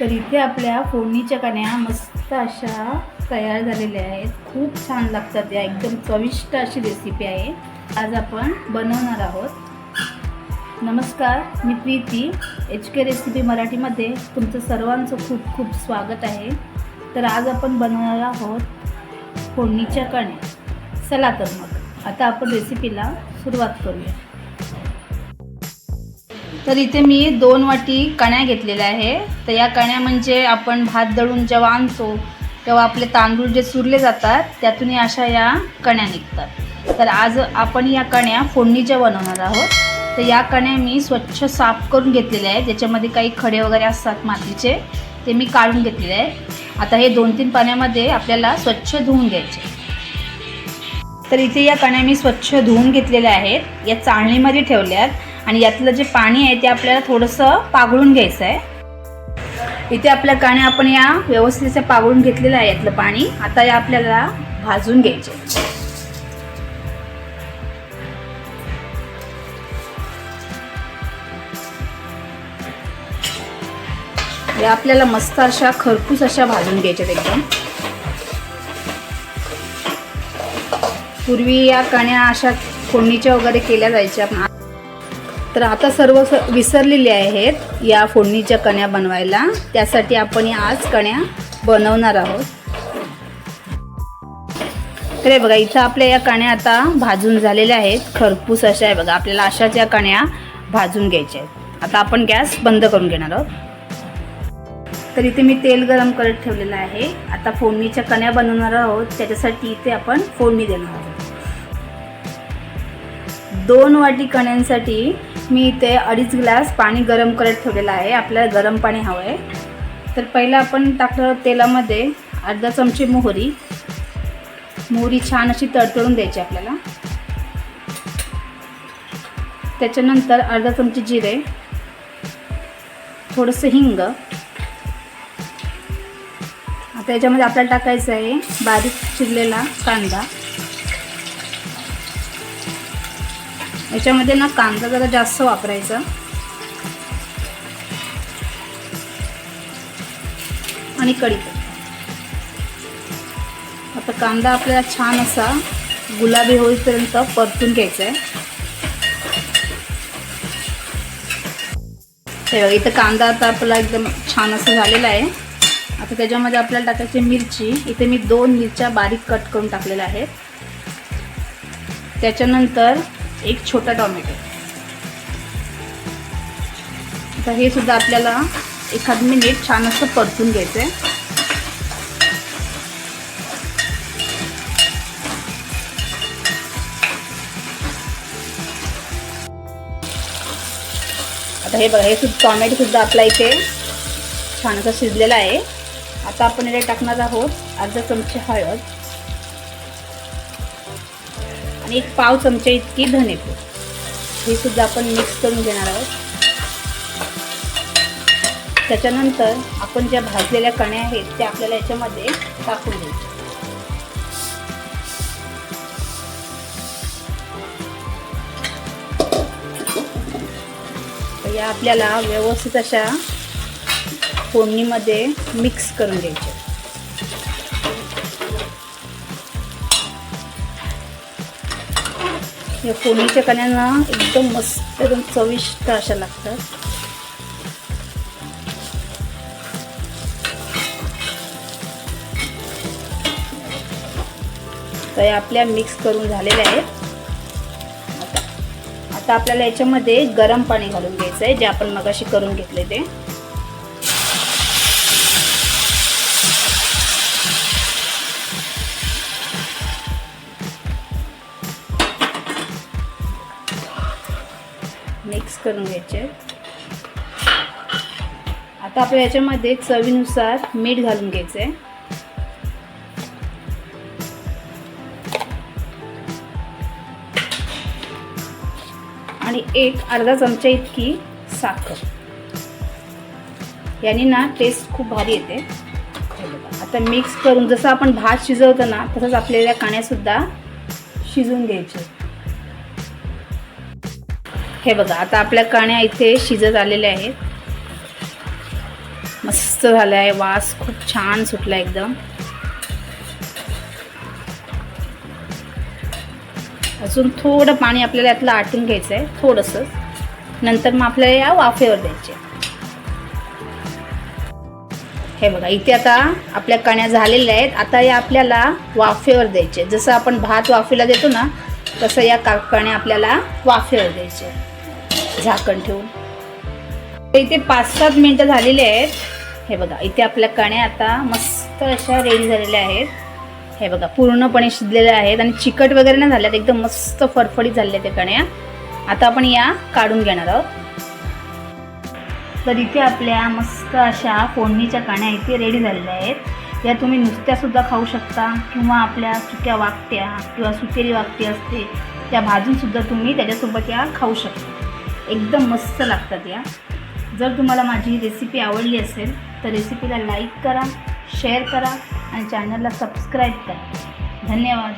तर इथे आपल्या फोडणीच्या कण्या मस्त अशा तयार झालेल्या आहेत. खूप छान लागतात या एकदम चविष्ट अशी रेसिपी आहे. आज आपण बनवणार आहोत. नमस्कार मी प्रीती. एच के रेसिपी मराठीमध्ये तुमचं सर्वांचं खूप खूप स्वागत आहे. तर आज आपण बनवणार आहोत फोडणीच्या कण्या. चला तर मग. आता आपण रेसिपीला सुरुवात करूया. तर इथे मी दोन वाटी कण्या घेतलेल्या आहे. तर या कण्या म्हणजे आपण भात दळून जेव्हा आणतो तेव्हा आपले तांदूळ जे सुरले जातात त्यातूनही अशा या कण्या निघतात. तर आज आपण या कण्या फोडणीच्या बनवणार आहोत तर या कण्या मी स्वच्छ साफ करून घेतलेल्या आहेत. ज्याच्यामध्ये काही खडे वगैरे असतात मातीचे ते मी काढून घेतलेले आहे आता हे दोन तीन पाण्यामध्ये आपल्याला स्वच्छ धुवून घ्यायचे. तर इथे या कण्या मी स्वच्छ धुवून घेतलेल्या आहेत. या चाळणीमध्ये ठेवल्यात. आणि यातलं जे पाणी आहे ते आपल्याला थोडंसं पागळून घ्यायचं आहे. इथे आपल्या काण्या आपण या व्यवस्थित पागळून घेतलेलं आहे यातलं पाणी. आता या आपल्याला भाजून घ्यायचे. या आपल्याला मस्त अशा खरपूस अशा भाजून घ्यायच्यात एकदम. पूर्वी या कण्या अशा फोडणीच्या वगैरे केल्या जायच्या. तर आता सर्व विसरलेले आहेत या फोडणीच्या कण्या बनवायला. त्यासाठी आपण या आज कण्या बनवणार आहोत. तर हे बघा इथं आपल्या या कण्या आता भाजून झालेल्या आहेत. खरपूस अशा आहे बघा आपल्याला अशाच या कण्या भाजून घ्यायच्या आहेत. आता आपण गॅस बंद करून घेणार आहोत. तर इथे मी तेल गरम करत ठेवलेलं आहे. आता फोडणीच्या कण्या बनवणार आहोत. त्याच्यासाठी इथे आपण फोडणी देणार आहोत. दोन वाटी कण्यांसाठी मी इथे अडीच ग्लास पाणी गरम करत ठेवलेलं आहे. आपल्याला गरम पाणी हवं आहे तर पहिलं आपण टाकलं तेलामध्ये अर्धा चमचे मोहरी. मोहरी छान अशी तडतडून द्यायची आपल्याला. त्याच्यानंतर अर्धा चमचे जिरे. थोडंसं हिंग. आता याच्यामध्ये आपल्याला टाकायचं आहे बारीक चिरलेला कांदा. याच्यामध्ये ना कांदा जरा जास्त वापरायचा. आणि कढीपत्ता. आता कांदा आपल्याला छान असा गुलाबी होईपर्यंत परतून घ्यायचा आहे हे इथं कांदा आता आपला एकदम छान असा झालेला आहे. आता त्याच्यामध्ये आपल्याला टाकायची मिरची. इथे मी दोन मिरच्या बारीक कट करून टाकलेल्या आहेत. त्याच्यानंतर एक छोटा टॉमॅटो. आता हे सुद्धा आपल्याला एखाद मिनिट छान असं परतून घ्यायचं आहे आता हे बघा हे सुद्धा टॉमॅटो सुद्धा आपला इथे छान असं शिजलेला आहे. आता आपण याला टाकणार आहोत अर्धा चमचे हळद. आणि एक पाव चमचे इतकी धनेपूड हे सुद्धा आपण मिक्स करून घेणार आहोत. त्याच्यानंतर आपण ज्या भाजलेल्या कण्या आहेत त्या आपल्याला याच्यामध्ये टाकून द्यायच्या या आपल्याला व्यवस्थित अशा फोडणीमध्ये मिक्स करून घ्यायच्या या फोडणीच्या कण्यांना एकदम मस्त एकदम चविष्ट अशा लागतात. तर आपल्या मिक्स करून झालेल्या आहेत. आता आता आपल्याला याच्यामध्ये गरम पाणी घालून घ्यायचं आहे जे आपण मगाशी करून घेतले ते. मिक्स करून घ्यायचे. आता आपल्या याच्यामध्ये चवीनुसार मीठ घालून घ्यायचं. आहे आणि एक अर्धा चमचा इतकी साखर. याने ना टेस्ट खूप भारी येते. आता मिक्स करून जसं आपण भात शिजवतो ना तसंच आपल्याला काण्यासुद्धा शिजवून घ्यायचे. हे बघा आता आपल्या काण्या इथे शिजत आलेल्या आहेत. मस्त मस्त झालं आहे वास खूप छान सुटला एकदम. अजून थोडं पाणी आपल्याला यातलं आटून घ्यायचं आहे थोडंसं. नंतर मग आपल्याला या वाफेवर द्यायचे. हे बघा इथे आता आपल्या कण्या झालेल्या आहेत. आता या आपल्याला वाफेवर द्यायचे. जसं आपण भात वाफेला देतो ना तसं या काकण्या आपल्याला वाफेवर द्यायचे. झाकण ठेवून. तर इथे पाच सात मिनटं झालेली आहेत. हे बघा इथे आपल्या कण्या आता मस्त अशा रेडी झालेल्या आहेत. हे बघा पूर्णपणे शिजलेल्या आहेत आणि चिकट वगैरे नाही झाल्यात एकदम मस्त फडफडीत झालेल्या त्या कण्या. आता आपण या काढून घेणार आहोत. तर इथे आपल्या मस्त अशा फोडणीच्या कण्या इथे रेडी झालेल्या आहेत. या तुम्ही नुसत्यासुद्धा खाऊ शकता किंवा आपल्या सुक्या वाकट्या किंवा सुकेरी वाकटी असते त्या भाजूनसुद्धा तुम्ही त्याच्यासोबत या खाऊ शकता. एकदम मस्त लागतात या. जर तुम्हाला माझी रेसिपी आवडली असेल तर रेसिपीला लाईक करा शेअर करा आणि चॅनलला सबस्क्राईब करा. धन्यवाद.